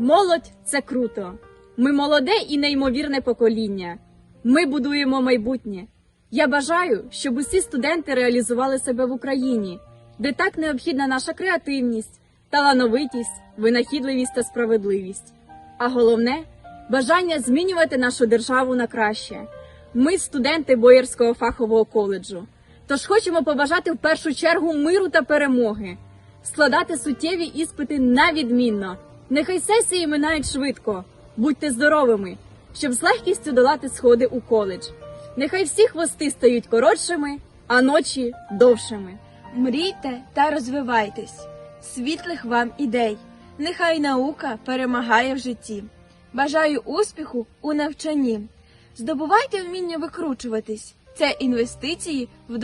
Молодь це круто. Ми молоде і неймовірне покоління. Ми будуємо майбутнє. Я бажаю, щоб усі студенти реалізували себе в Україні, де так необхідна наша креативність, талановитість, винахідливість та справедливість. А головне бажання змінювати нашу державу на краще. Ми студенти Боярського фахового коледжу. Тож хочемо побажати в першу чергу миру та перемоги, складати суттєві іспити на відмінно. Нехай сесії минають швидко, будьте здоровими, щоб з легкістю долати сходи у коледж. Нехай всі хвости стають коротшими, а ночі довшими. Мрійте та розвивайтесь. Світлих вам ідей. Нехай наука перемагає в житті. Бажаю успіху у навчанні. Здобувайте вміння викручуватись. Це інвестиції в